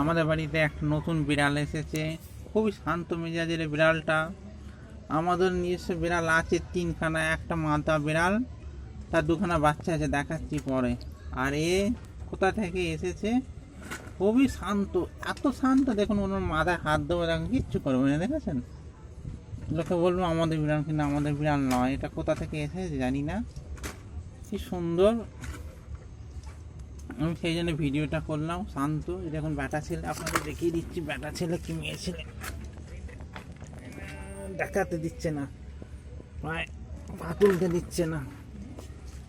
আমাদের বাড়িতে একটা নতুন বিড়াল এসেছে। খুবই শান্ত মেজাজের বিড়ালটা। আমাদের নিজস্ব বিড়াল আছে তিনখানা, একটা মাদা বিড়াল, তার দুখানা বাচ্চা আছে, দেখাচ্ছি পরে। আর এ কোথা থেকে এসেছে? খুবই শান্ত, এত শান্ত, দেখুন ওনার মাথায় হাত দেবো, দেখুন, কিচ্ছু করবে না, দেখেছেন? লোকে বলব, আমাদের বিড়াল কিন্তু আমাদের বিড়াল নয়। এটা কোথা থেকে এসেছে জানি না। কি সুন্দর আমি সেই জন্য ভিডিওটা করলাম। শান্ত, এই দেখুন ব্যাটা ছেলে আপনাদের দেখিয়ে দিচ্ছি, ব্যাটা ছেলে কি মেয়ে ছেলে। দেখাতে দিচ্ছে না, প্রায় পা তুলতে দিচ্ছে না।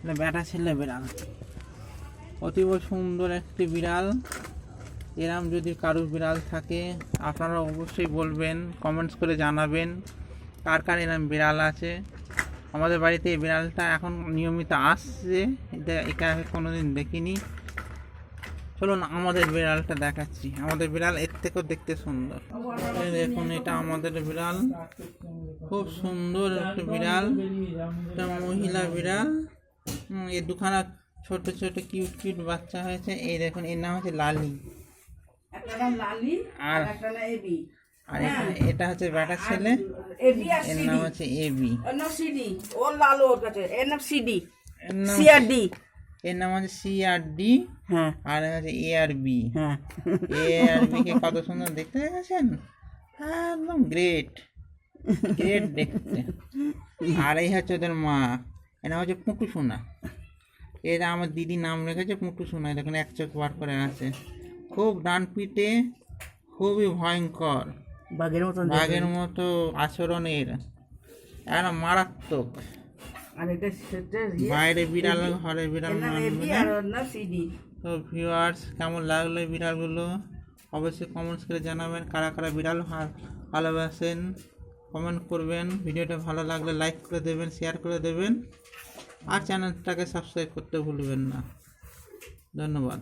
এটা ব্যাটা ছেলে বিড়াল। অতীব সুন্দর একটি বিড়াল। এরম যদি কারও বিড়াল থাকে, আপনারা অবশ্যই বলবেন কমেন্টস করে জানাবেন, কার কার এরম বিড়াল আছে। আমাদের বাড়িতে এই বিড়ালটা এখন নিয়মিত আসছে, এটা একা কোনোদিন দেখিনি। চলুন আমাদের বিড়ালটা দেখাচ্ছি। আমাদের বিড়াল এর থেকেও দেখতে সুন্দর। দেখুন এটা আমাদের বিড়াল। খুব সুন্দর একটা বিড়াল। এটা মহিলা বিড়াল। এর দুখানা ছোট ছোট কিউট কিউট বাচ্চা হয়েছে। এই দেখুন এর নাম হচ্ছে লালি। আর আর আর এটা- হচ্ছে বেটার ছেলে। এর নাম হচ্ছে এবি। সিডি। ও লালু ওর কাছে। এর নাম সিডি। এর নাম সি আর ডি এর নাম হচ্ছে সি আর ডি হ্যাঁ। আর হচ্ছে এ আর বি। হ্যাঁ। এ আর বি কে কত সুন্দর দেখতে দেখেছেন একদম গ্রেট গ্রেট দেখতে। আর এই হচ্ছে ওদের মা। এর নাম হচ্ছে পুটু সোনা। এরা আমার দিদি নাম রেখেছে পুটু সোনা। এই দেখুন এক চোখ বার করে আছে। খুব ডান পিঠে খুবই ভয়ঙ্কর। বাঘের দেখতে। বাঘের মতো আচরণের। একটা মারাত্মক। আর এটা সেটা বাইরে বিড়াল ঘরে বিড়াল না। আর সিডি তো ভিউয়ার্স কেমন লাগল এই বিড়ালগুলো? অবশ্যই কমেন্টস করে জানাবেন কারা কারা বিড়াল ভালোবাসেন। কমেন্ট করবেন ভিডিওটা ভালো লাগলে লাইক করে দেবেন শেয়ার করে দেবেন। আর চ্যানেলটাকে সাবস্ক্রাইব করতে ভুলবেন না। ধন্যবাদ।